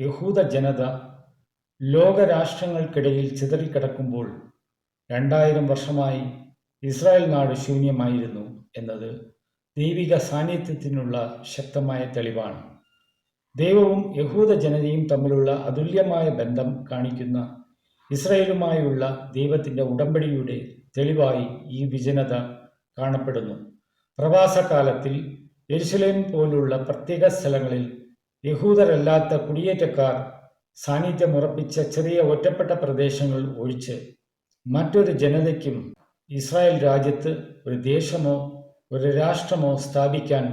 യഹൂദ ജനത ലോകരാഷ്ട്രങ്ങൾക്കിടയിൽ ചിതറിക്കിടക്കുമ്പോൾ രണ്ടായിരം വർഷമായി ഇസ്രായേൽ നാട് ശൂന്യമായിരുന്നു എന്നത് ദൈവിക സാന്നിധ്യത്തിനുള്ള ശക്തമായ തെളിവാണ്. ദൈവവും യഹൂദ ജനതയും തമ്മിലുള്ള അതുല്യമായ ബന്ധം കാണിക്കുന്ന ഇസ്രായേലുമായുള്ള ദൈവത്തിന്റെ ഉടമ്പടിയുടെ തെളിവായി ഈ വിജനത കാണപ്പെടുന്നു. പ്രവാസകാലത്തിൽ യെരുസലേം പോലുള്ള പ്രത്യേക സ്ഥലങ്ങളിൽ യഹൂദരല്ലാത്ത കുടിയേറ്റക്കാർ സാന്നിധ്യം ഉറപ്പിച്ച ചെറിയ ഒറ്റപ്പെട്ട പ്രദേശങ്ങൾ ഒഴിച്ച് മറ്റൊരു ജനതയ്ക്കും ഇസ്രായേൽ രാജ്യത്ത് ഒരു ദേശമോ ഒരു രാഷ്ട്രമോ സ്ഥാപിക്കാൻ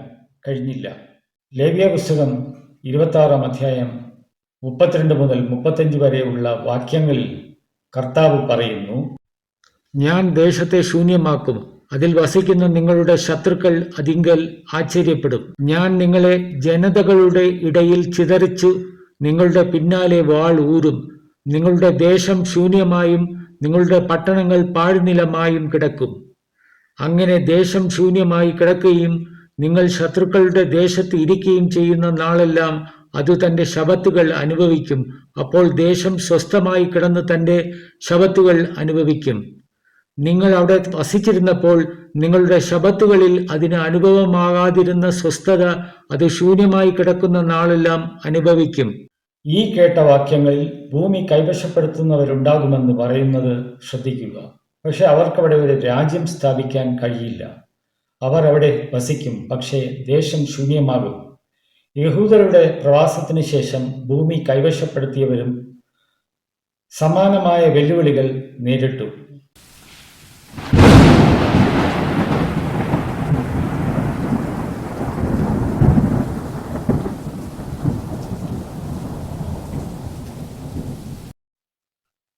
കഴിഞ്ഞില്ല. ലേവ്യ പുസ്തകം ഇരുപത്താറാം അധ്യായം മുപ്പത്തിരണ്ട് മുതൽ മുപ്പത്തഞ്ച് വരെയുള്ള വാക്യങ്ങളിൽ കർത്താവ് പറയുന്നു ഞാൻ ദേശത്തെ ശൂന്യമാക്കും അതിൽ വസിക്കുന്ന നിങ്ങളുടെ ശത്രുക്കൾ അതിങ്കൽ ആശ്ചര്യപ്പെടും. ഞാൻ നിങ്ങളെ ജനതകളുടെ ഇടയിൽ ചിതറിച്ചു നിങ്ങളുടെ പിന്നാലെ വാൾ ഊരും. നിങ്ങളുടെ ദേശം ശൂന്യമായും നിങ്ങളുടെ പട്ടണങ്ങൾ പാഴ്നിലമായും കിടക്കും. അങ്ങനെ ദേശം ശൂന്യമായി കിടക്കുകയും നിങ്ങൾ ശത്രുക്കളുടെ ദേശത്ത് ഇരിക്കുകയും ചെയ്യുന്ന നാളെല്ലാം അത് തന്റെ ശബത്തുകൾ അനുഭവിക്കും. അപ്പോൾ ദേശം സ്വസ്ഥമായി കിടന്ന് തന്റെ ശബത്തുകൾ അനുഭവിക്കും. നിങ്ങൾ അവിടെ വസിച്ചിരുന്നപ്പോൾ നിങ്ങളുടെ ശബത്തുകളിൽ അതിന് അനുഭവമാകാതിരുന്ന സ്വസ്ഥത അത് ശൂന്യമായി കിടക്കുന്ന നാളെല്ലാം അനുഭവിക്കും. ഈ കേട്ട വാക്യങ്ങളിൽ ഭൂമി കൈവശപ്പെടുത്തുന്നവരുണ്ടാകുമെന്ന് പറയുന്നത് ശ്രദ്ധിക്കുക. പക്ഷെ അവർക്കവിടെ ഒരു രാജ്യം സ്ഥാപിക്കാൻ കഴിയില്ല. അവർ അവിടെ വസിക്കും പക്ഷേ ദേശം ശൂന്യമാകും. യഹൂദരുടെ പ്രവാസത്തിന് ശേഷം ഭൂമി കൈവശപ്പെടുത്തിയവരും സമാനമായ വെല്ലുവിളികൾ നേരിട്ടു.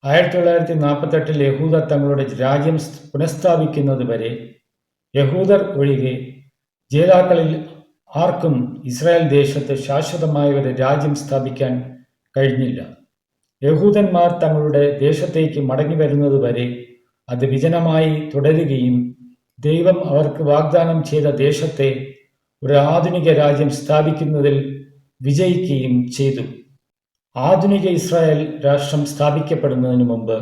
ആയിരത്തി തൊള്ളായിരത്തി നാൽപ്പത്തെട്ടിൽ യഹൂദർ തങ്ങളുടെ രാജ്യം പുനഃസ്ഥാപിക്കുന്നത് വരെ യഹൂദർ ഒഴികെ ജേതാക്കളിൽ ആർക്കും ഇസ്രായേൽ ദേശത്ത് ശാശ്വതമായ ഒരു രാജ്യം സ്ഥാപിക്കാൻ കഴിഞ്ഞില്ല. യഹൂദന്മാർ തങ്ങളുടെ ദേശത്തേക്ക് മടങ്ങി വരുന്നത് വരെ അത് വിജനമായി തുടരുകയും ദൈവം അവർക്ക് വാഗ്ദാനം ചെയ്ത ദേശത്തെ ഒരു ആധുനിക രാജ്യം സ്ഥാപിക്കുന്നതിൽ വിജയിക്കുകയും ചെയ്തു. ആധുനിക ഇസ്രായേൽ രാഷ്ട്രം സ്ഥാപിക്കപ്പെടുന്നതിന് മുമ്പ്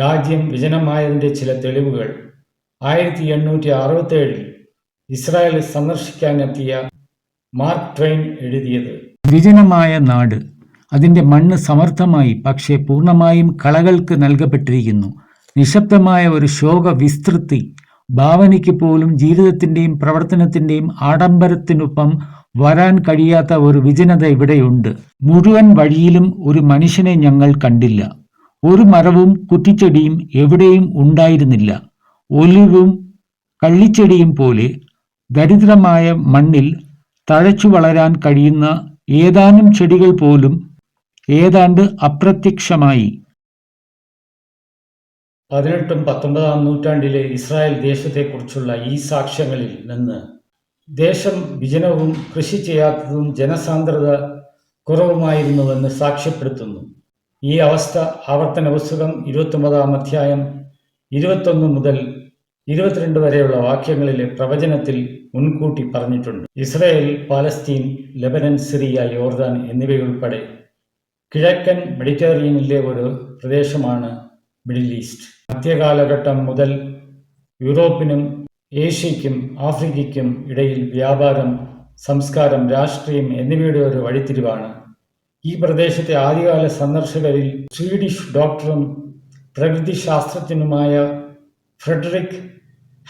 രാജ്യം വിജനമായതിന്റെ ചില തെളിവുകൾ. ആയിരത്തി എണ്ണൂറ്റി അറുപത്തേഴിൽ ഇസ്രായേൽ സന്ദർശിക്കാനെത്തിയ മാർക്ക് ട്രെയിൻ എഴുതിയത് വിജനമായ നാട് അതിന്റെ മണ്ണ് സമർത്ഥമായി പക്ഷേ പൂർണമായും കളകൾക്ക് നൽകപ്പെട്ടിരിക്കുന്നു. നിശബ്ദമായ ഒരു ശോക വിസ്തൃതി ഭാവനയ്ക്ക് പോലും ജീവിതത്തിന്റെയും പ്രവർത്തനത്തിന്റെയും ആഡംബരത്തിനൊപ്പം വരാൻ കഴിയാത്ത ഒരു വിജനത ഇവിടെയുണ്ട്. മുഴുവൻ വഴിയിലും ഒരു മനുഷ്യനെ ഞങ്ങൾ കണ്ടില്ല. ഒരു മരവും കുറ്റിച്ചെടിയും എവിടെയും ഉണ്ടായിരുന്നില്ല. ഒലിവും കള്ളിച്ചെടിയും പോലെ ദരിദ്രമായ മണ്ണിൽ തഴച്ചു വളരാൻ കഴിയുന്ന ഏതാനും ചെടികൾ പോലും ഏതാണ്ട് അപ്രത്യക്ഷമായി. പതിനെട്ടും പത്തൊമ്പതാം നൂറ്റാണ്ടിലെ ഇസ്രായേൽ ദേശത്തെക്കുറിച്ചുള്ള ഈ സാക്ഷ്യങ്ങളിൽ നിന്ന് ദേശം വിജനവും കൃഷി ചെയ്യാത്തതും ജനസാന്ദ്രത കുറവുമായിരുന്നുവെന്ന് സാക്ഷ്യപ്പെടുത്തുന്നു. ഈ അവസ്ഥ ആവർത്തന പുസ്തകം ഇരുപത്തൊമ്പതാം അധ്യായം ഇരുപത്തൊന്ന് മുതൽ ഇരുപത്തിരണ്ട് വരെയുള്ള വാക്യങ്ങളിലെ പ്രവചനത്തിൽ മുൻകൂട്ടി പറഞ്ഞിട്ടുണ്ട്. ഇസ്രയേൽ പാലസ്തീൻ ലെബനൻ സിറിയ യോർദാൻ എന്നിവയുൾപ്പെടെ കിഴക്കൻ മെഡിറ്ററേനിയനിലെ ഒരു പ്രദേശമാണ് മിഡിൽ ഈസ്റ്റ്. മധ്യകാലഘട്ടം മുതൽ യൂറോപ്പിനും ഏഷ്യയ്ക്കും ആഫ്രിക്കയ്ക്കും ഇടയിൽ വ്യാപാരം സംസ്കാരം രാഷ്ട്രീയം എന്നിവയുടെ ഒരു വഴിത്തിരിവാണ്. ഈ പ്രദേശത്തെ ആദ്യകാല സന്ദർശകരിൽ സ്വീഡിഷ് ഡോക്ടറും പ്രകൃതിശാസ്ത്രജ്ഞനുമായ ഫ്രെഡറിക്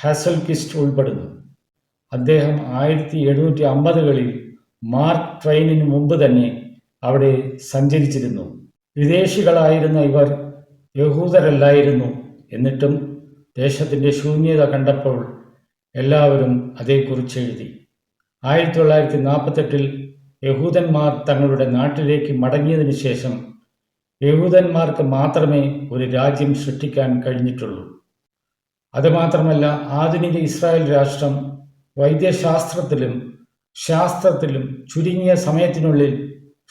ഹാസൽകിസ്റ്റ് ഉൾപ്പെടുന്നു. അദ്ദേഹം ആയിരത്തി എഴുന്നൂറ്റി അമ്പതുകളിൽ മാർക്ക് ട്രെയിനിന് മുമ്പ് തന്നെ അവിടെ സഞ്ചരിച്ചിരുന്നു. വിദേശികളായിരുന്ന ഇവർ യഹൂദരല്ലായിരുന്നു. എന്നിട്ടും ദേശത്തിന്റെ ശൂന്യത കണ്ടപ്പോൾ എല്ലാവരും അതേക്കുറിച്ച് എഴുതി. ആയിരത്തി തൊള്ളായിരത്തി നാൽപ്പത്തെട്ടിൽ യഹൂദന്മാർ തങ്ങളുടെ നാട്ടിലേക്ക് മടങ്ങിയതിനു ശേഷം യഹൂദന്മാർക്ക് മാത്രമേ ഒരു രാജ്യം സൃഷ്ടിക്കാൻ കഴിഞ്ഞിട്ടുള്ളൂ. അതുമാത്രമല്ല ആധുനിക ഇസ്രായേൽ രാഷ്ട്രം വൈദ്യശാസ്ത്രത്തിലും ശാസ്ത്രത്തിലും ചുരുങ്ങിയ സമയത്തിനുള്ളിൽ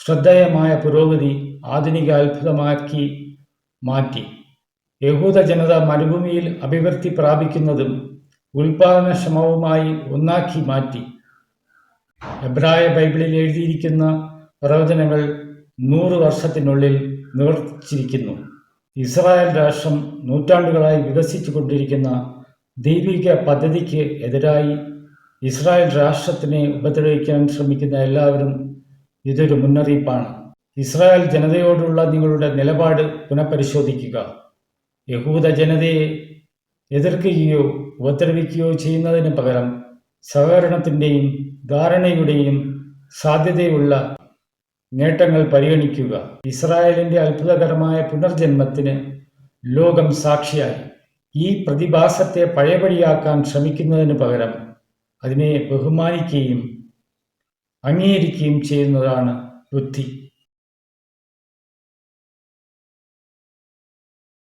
ശ്രദ്ധേയമായ പുരോഗതി ആധുനിക അത്ഭുതമാക്കി മാറ്റി. യഹൂദ ജനത മരുഭൂമിയിൽ അഭിവൃദ്ധി പ്രാപിക്കുന്നതും ഉൽപാദനക്ഷമവുമായി ഒന്നാക്കി മാറ്റി. എബ്രായ ബൈബിളിൽ എഴുതിയിരിക്കുന്ന പ്രവചനങ്ങൾ നൂറ് വർഷത്തിനുള്ളിൽ നിവർത്തിച്ചിരിക്കുന്നു. ഇസ്രായേൽ രാഷ്ട്രം നൂറ്റാണ്ടുകളായി വികസിച്ചു കൊണ്ടിരിക്കുന്ന ദൈവിക പദ്ധതിക്ക് എതിരായി ഇസ്രായേൽ രാഷ്ട്രത്തിനെ ഉപദ്രവിക്കാൻ ശ്രമിക്കുന്ന എല്ലാവരും ഇതൊരു മുന്നറിയിപ്പാണ്. ഇസ്രായേൽ ജനതയോടുള്ള നിങ്ങളുടെ നിലപാട് പുനഃപരിശോധിക്കുക. യഹൂദ ജനതയെ എതിർക്കുകയോ ഉപദ്രവിക്കുകയോ ചെയ്യുന്നതിന് പകരം സഹകരണത്തിന്റെയും ധാരണയുടെയും സാധ്യതയുള്ള നേട്ടങ്ങൾ പരിഗണിക്കുക. ഇസ്രായേലിന്റെ അത്ഭുതകരമായ പുനർജന്മത്തിന് ലോകം സാക്ഷിയായി. ഈ പ്രതിഭാസത്തെ പഴയപടിയാക്കാൻ ശ്രമിക്കുന്നതിന് പകരം അതിനെ ബഹുമാനിക്കുകയും അംഗീകരിക്കുകയും ചെയ്യുന്നതാണ് ബുദ്ധി.